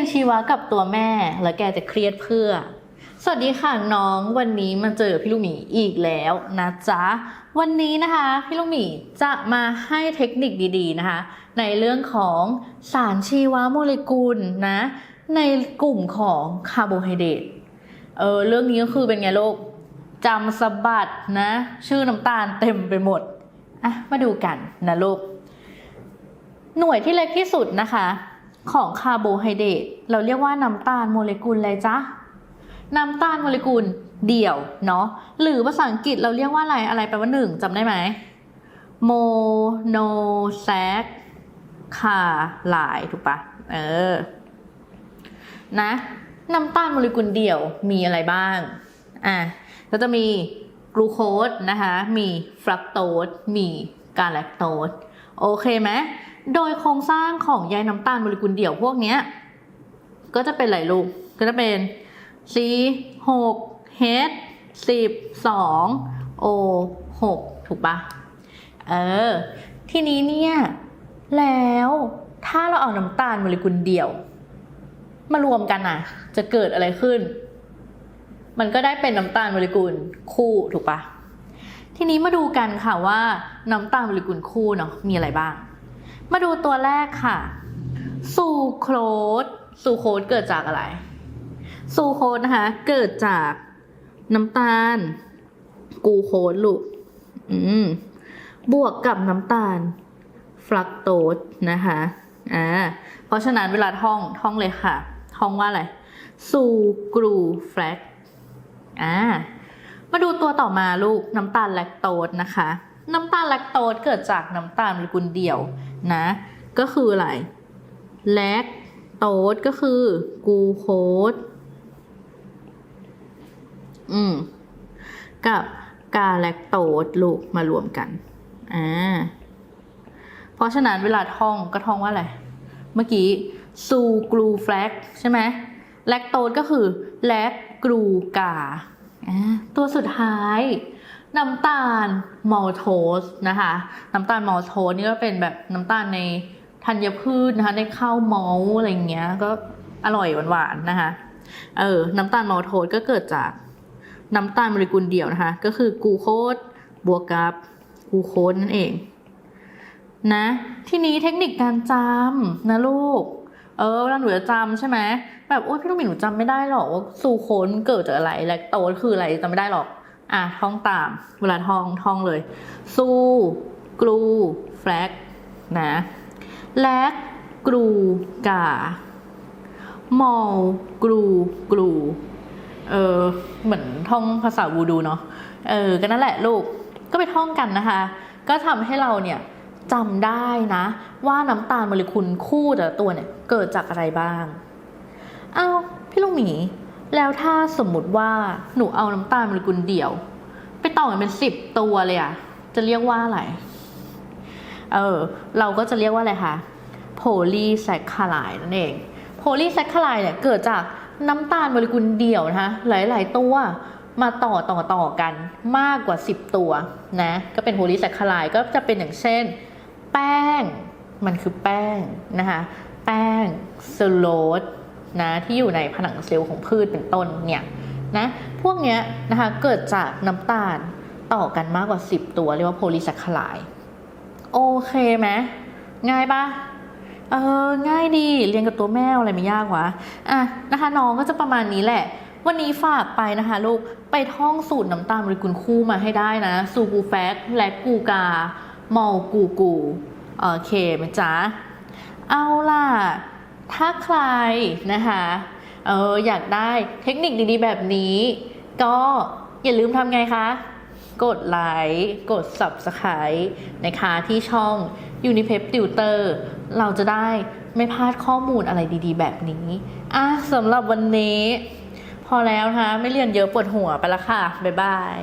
นชีวะกับตัวแม่แล้วแกจะเครียดเพื่อ สวัสดีค่ะน้องวันนี้มาเจอพี่ลูกหมีอีกแล้วนะจ๊ะ วันนี้นะคะพี่ลูกหมีจะมาให้เทคนิคดีๆนะคะ ในเรื่องของสารชีวโมเลกุลนะ ในกลุ่มของคาร์โบไฮเดรตเออเรื่องนี้ก็คือเป็นไงลูกจำสะบัดนะ ชื่อน้ำตาลเต็มไปหมดอะมาดูกันนะลูกหน่วยที่เล็กที่สุดนะคะ ของคาร์โบไฮเดรตเราเรียกว่าน้ำตาลโมเลกุลอะไรจ๊ะน้ำตาลโมเลกุลเดี่ยวเนาะหรือภาษาอังกฤษเราเรียกว่าอะไรอะไรแปลว่าหนึ่งจำได้ไหมโมโนแซคคาไลถูกปะเออนะน้ำตาลโมเลกุลเดี่ยวมีอะไรบ้างอะก็จะมีกลูโคสนะคะมีฟรักโตสมีกาแลคโตสโอเคไหม โดยโครงสร้างของใยน้ำตาลโมเลกุลเดี่ยวพวกนี้ก็จะเป็นไหลลูกก็จะเป็น C 6 H 10 2 O 6ถูกปะเออ ทีนี้เนี่ยแล้วถ้าเราเอาน้ำตาลโมเลกุลเดี่ยว มารวมกันอะจะเกิดอะไรขึ้น มันก็ได้เป็นน้ำตาลโมเลกุลคู่ถูกปะทีนี้มาดูกันค่ะว่าน้ำตาลโมเลกุลคู่เนาะมีอะไรบ้าง มาดูตัวแรกค่ะ ซูโครสซูโครสเกิดจากอะไร ซูโครสนะคะ เกิดจากน้ำตาล กูโคสลูก อืม บวกกับน้ำตาลฟรักโตสนะคะ อ่า เพราะฉะนั้นเวลาท่อง ท่องเลยค่ะ ท่องว่าอะไร ซูกรูแฟลกอ่า มาดูตัวต่อมาลูก น้ำตาลแลคโตสนะคะ น้ำตาลแลคโตสเกิดจากน้ำตาลโมเลกุลเดี่ยว นะ ก็คืออะไรแลคโตสก็คือกลูโคสอืม กับกาแลคโตสลูกมารวมกัน อ่า เพราะฉะนั้นเวลาท่องก็ท่องว่าอะไร เมื่อกี้ซูกรูแฟลกใช่ไหมแลคโตสก็คือแลคกรูกาอ่าตัวสุดท้าย น้ำตาลมอลโทสนะคะ น้ำตาลมอลโทสนี่ก็เป็นแบบน้ำตาลในธัญพืชนะคะ ในข้าวมาส์อะไรเงี้ย ก็อร่อยหวานๆนะคะ เออ น้ำตาลมอลโทสก็เกิดจากน้ำตาลโมเลกุลเดียวนะคะ ก็คือกูโคสบวกกับกูโคสนั่นเองนะ ทีนี้เทคนิคการจำนะลูก เออเวลาหนูจะจำใช่ไหมแบบโอ๊ยพี่ลูกหมีหนูจำไม่ได้หรอกว่าซูโคนเกิดจากอะไรแลคโตสคืออะไรจำไม่ได้หรอก อะท่องตาม เวลาท่องท่องเลยซูกรูแฟลกนะแลกกรูกามอลกรูกรูเออเหมือนท่องภาษาวูดูเนาะเออก็นั่นแหละลูกก็ไปท่องกันนะคะ ก็ทำให้เราเนี่ยจำได้นะ ว่าน้ำตาลโมเลกุลคู่แต่ละตัวเนี่ยเกิดจากอะไรบ้าง เอาวพี่ลูกหมี แล้วถ้าสมมุติว่าหนูเอาน้ำตาลโมเลกุลเดี่ยว ไปต่อกันเป็นสิบตัวเลยอะจะเรียกว่าอะไร เออ เราก็จะเรียกว่าอะไรคะโพลีแซคคาไลนั่นเอง โพลีแซคคาไลเนี่ยเกิดจากน้ำตาลโมเลกุลเดี่ยวนะคะหลาย ๆ ตัวมาต่อต่อต่อกันมากกว่า 10 ตัวนะก็เป็นโพลีแซคคาไลก็จะเป็นอย่างเช่น แป้ง มันคือแป้งนะคะแป้งเซลโลส นะที่อยู่ในผนังเซลล์ของพืชเป็นต้นเนี่ยนะพวกเนี้ยนะคะเกิดจากน้ำตาลต่อกันมากกว่า 10 ตัว เรียกว่าโพลีแซคคาไลโอเคไหมง่ายปะเออง่ายดีเรียนกับตัวแม่อะไรไม่ยากวะอะนะคะน้องก็จะประมาณนี้แหละ วันนี้ฝากไปนะคะลูกไปท่องสูตรน้ำตาลโมเลกุลคู่มาให้ได้นะซูกูแฟกและกูกามอลกูกูโอเคไหมจ๊ะเอาล่ะ ถ้าใครนะคะเอออยากได้เทคนิคดีๆแบบนี้ ก็อย่าลืมทำไงคะ กดไลค์กด Subscribe นะคะที่ช่อง Unipep Tutor เราจะได้ไม่พลาดข้อมูลอะไรดีๆ แบบนี้อะสำหรับวันนี้ พอแล้วนะคะไม่เรียนเยอะปวดหัวไปละค่ะ บ๊ายบาย